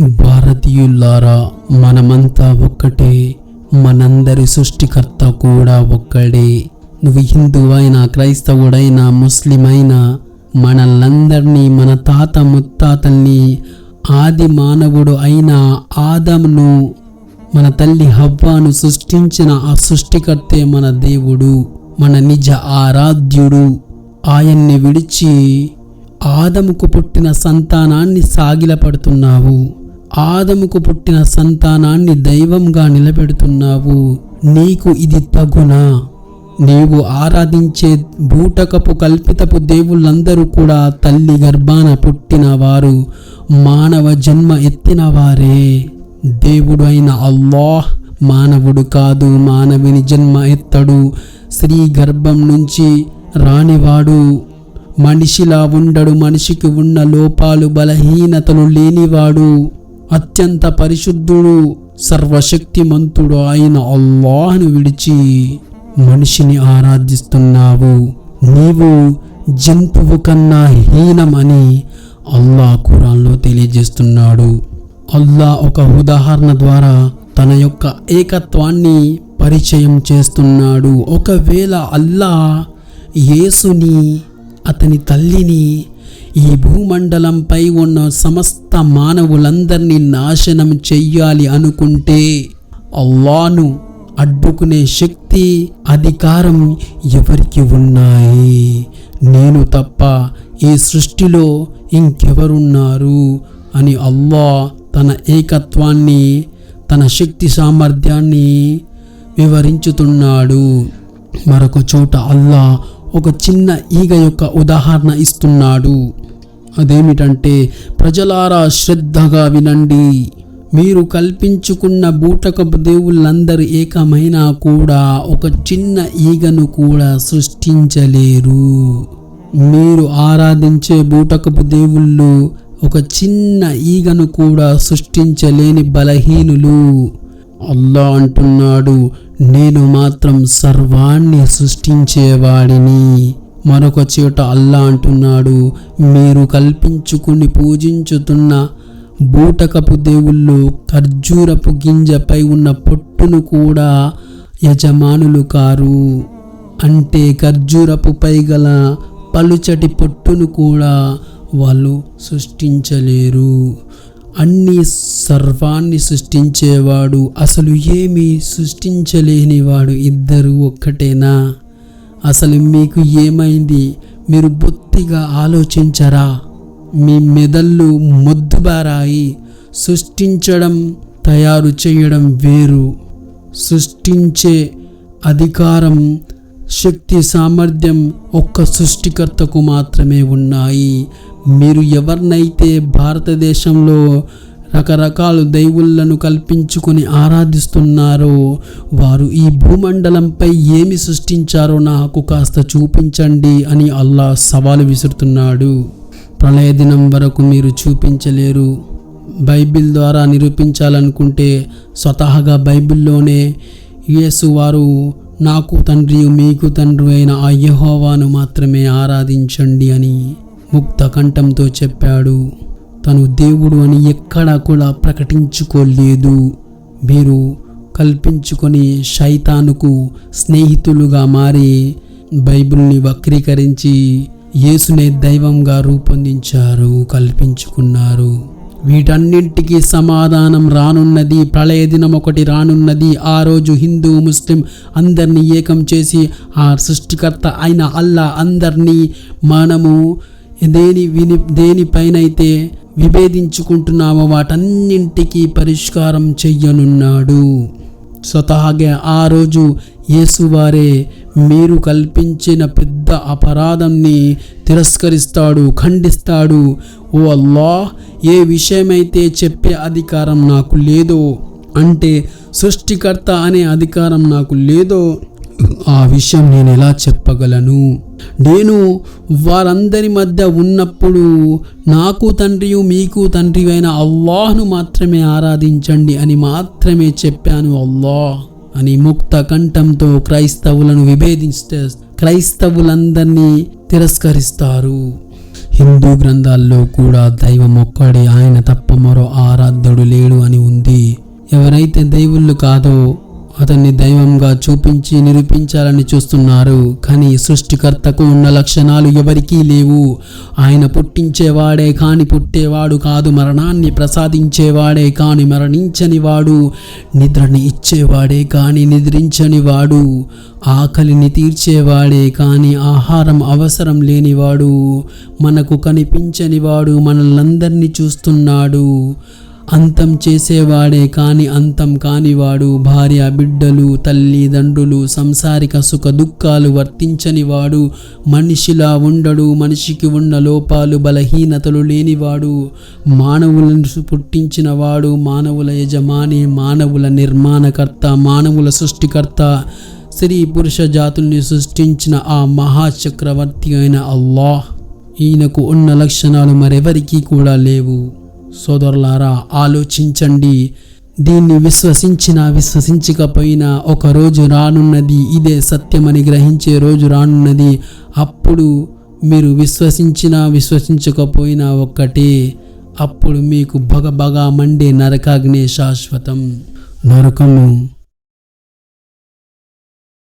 భారతీయులారా మనమంతా ఒక్కటే మనందరి సృష్టికర్త కూడా ఒక్కడే. నువ్వు హిందువైనా క్రైస్తవుడైనా ముస్లిం అయినా మనల్నందరినీ మన తాత ముత్తాతల్ని ఆది మానవుడు అయిన ఆదమును మన తల్లి హవ్వాను సృష్టించిన ఆ సృష్టికర్తే మన దేవుడు మన నిజ ఆరాధ్యుడు. ఆయన్ని విడిచి ఆదముకు పుట్టిన సంతానాన్ని సాగిలపడుతున్నావు. ఆదముకు పుట్టిన సంతానాన్ని దైవంగా నిలబెడుతున్నావు. నీకు ఇది తగునా? నీవు ఆరాధించే బూటకపు కల్పితపు దేవుళ్ళందరూ కూడా తల్లి గర్భాన పుట్టినవారు మానవ జన్మ ఎత్తిన వారే. దేవుడు అయిన అల్లాహ్ మానవుడు కాదు మానవుని జన్మ ఎత్తడు. స్త్రీ గర్భం నుంచి రానివాడు మనిషిలా ఉండడు మనిషికి ఉన్న లోపాలు బలహీనతలు లేనివాడు. అత్యంత పరిశుద్ధుడు సర్వశక్తిమంతుడు అయిన అల్లాహ్ను విడిచి మనిషిని ఆరాధిస్తున్నావు. నీవు జంతువు కన్నా హీనమని అల్లా ఖురాన్లో తెలియజేస్తున్నాడు. అల్లా ఒక ఉదాహరణ ద్వారా తన యొక్క ఏకత్వాన్ని పరిచయం చేస్తున్నాడు. ఒకవేళ అల్లా యేసుని అతని తల్లిని ఈ భూమండలంపై ఉన్న సమస్త మానవులందరినీ నాశనం చెయ్యాలి అనుకుంటే అల్లాను అడ్డుకునే శక్తి అధికారం ఎవరికి ఉన్నాయి? నేను తప్ప ఈ సృష్టిలో ఇంకెవరున్నారు? అని అల్లా తన ఏకత్వాన్ని తన శక్తి సామర్థ్యాన్ని వివరించుతున్నాడు. మరొక చోట అల్లా ఒక చిన్న ఈగ యొక్క ఉదాహరణ ఇస్తున్నాడు. అదేమిటంటే ప్రజలారా శ్రద్ధగా వినండి. మీరు కల్పించుకున్న బూటకపు దేవుళ్ళందరూ ఏకమైనా కూడా ఒక చిన్న ఈగను కూడా సృష్టించలేరు. మీరు ఆరాధించే బూటకపు దేవుళ్ళు ఒక చిన్న ఈగను కూడా సృష్టించలేని బలహీనులు. అల్లా అంటున్నాడు నేను మాత్రం సర్వాన్ని సృష్టించేవాడిని. మరొక చోట అల్లా అంటున్నాడు మీరు కల్పించుకుని పూజించుతున్న బూటకపు దేవుళ్ళు ఖర్జూరపు గింజపై ఉన్న పొట్టును కూడా యజమానులు కారు. అంటే ఖర్జూరపు పై గల పలుచటి పొట్టును కూడా వాళ్ళు సృష్టించలేరు. అన్ని సర్వాన్ని సృష్టించేవాడు అసలు ఏమీ సృష్టించలేనివాడు ఇద్దరు ఒక్కటేనా? అసలు మీకు ఏమైంది? మీరు బొత్తిగా ఆలోచించరా? మీ మెదళ్ళు మొద్దుబారాయి. సృష్టించడం తయారు చేయడం వేరు. సృష్టించే అధికారం శక్తి సామర్థ్యం ఒక్క సృష్టికర్తకు మాత్రమే ఉన్నాయి. మీరు ఎవరినైతే భారతదేశంలో రకరకాల దైవులను కల్పించుకొని ఆరాధిస్తున్నారో. వారు ఈ భూమండలంపై ఏమి సృష్టించారో నాకు కాస్త చూపించండి అని అల్లా సవాలు విసురుతున్నాడు. ప్రళయ దినం వరకు మీరు చూపించలేరు. బైబిల్ ద్వారా నిరూపించాలనుకుంటే స్వతహాగా బైబిల్లోనే యేసు వారు నాకు తండ్రి మీకు తండ్రి అయిన ఆ యహోవాను మాత్రమే ఆరాధించండి అని ముక్త కంఠంతో చెప్పాడు. తను దేవుడు అని ఎక్కడా కూడా ప్రకటించుకోలేదు. మీరు కల్పించుకొని శైతానుకు స్నేహితులుగా మారి బైబిల్ని వక్రీకరించి యేసునే దైవంగా రూపొందించారు కల్పించుకున్నారు. వీటన్నింటికి సమాధానం రానున్నది ప్రళయ దినం ఒకటి రానున్నది. ఆ రోజు హిందూ ముస్లిం అందరినీ ఏకం చేసి ఆ సృష్టికర్త అయిన అల్లా అందరినీ మనము దేని విని దేనిపైనైతే విభేదించుకుంటున్నామో వాటన్నింటికీ పరిష్కారం చెయ్యనున్నాడు. స్వతహాగా ఆ రోజు యేసువారే మీరు కల్పించిన పెద్ద అపరాధంని తిరస్కరిస్తాడు ఖండిస్తాడు. ఓ అల్లా ఏ విషయమైతే చెప్పే అధికారం నాకు లేదో అంటే సృష్టికర్త అనే అధికారం నాకు లేదో ఆ విషయం నేను ఎలా చెప్పగలను? నేను వారందరి మధ్య ఉన్నప్పుడు నాకు తండ్రియు మీకు తండ్రి అయిన అల్లాహ్ను మాత్రమే ఆరాధించండి అని మాత్రమే చెప్పాను అల్లాహ్ అని ముక్త కంఠంతో క్రైస్తవులను విభేదిస్తే క్రైస్తవులందరినీ తిరస్కరిస్తారు. హిందూ గ్రంథాల్లో కూడా దైవం ఒక్కడే ఆయన తప్ప మరో ఆరాధ్యుడు ఎవరైతే దేవుళ్ళు కాదో అతన్ని దైవంగా చూపించి నిరూపించాలని చూస్తున్నారు. కానీ సృష్టికర్తకు ఉన్న లక్షణాలు ఎవరికీ లేవు. ఆయన పుట్టించేవాడే కాని పుట్టేవాడు కాదు. మరణాన్ని ప్రసాదించేవాడే కాని మరణించని వాడు. నిద్రని ఇచ్చేవాడే కాని నిద్రించని వాడు. ఆకలిని తీర్చేవాడే కాని ఆహారం అవసరం లేనివాడు. మనకు కనిపించని వాడు మనల్నందరినీ చూస్తున్నాడు. అంతం చేసేవాడే కాని అంతం కానివాడు భార్య బిడ్డలు తల్లిదండ్రులు సంసారిక సుఖ దుఃఖాలు వర్తించనివాడు మనిషిలా ఉండడు మనిషికి ఉన్న లోపాలు బలహీనతలు లేనివాడు మానవులను పుట్టించినవాడు మానవుల యజమాని మానవుల నిర్మాణకర్త మానవుల సృష్టికర్త స్త్రీ పురుష జాతుల్ని సృష్టించిన ఆ మహాచక్రవర్తి అయిన అల్లాహ్. ఈయనకు ఉన్న లక్షణాలు మరెవరికీ కూడా లేవు. సోదరులారా ఆలోచించండి. దీన్ని విశ్వసించినా విశ్వసించకపోయినా ఒక రోజు రానున్నది. ఇదే సత్యమని గ్రహించే రోజు రానున్నది. అప్పుడు మీరు విశ్వసించినా విశ్వసించకపోయినా ఒక్కటే. అప్పుడు మీకు బగ మండే నరకాగ్నే శాశ్వతం. నరకము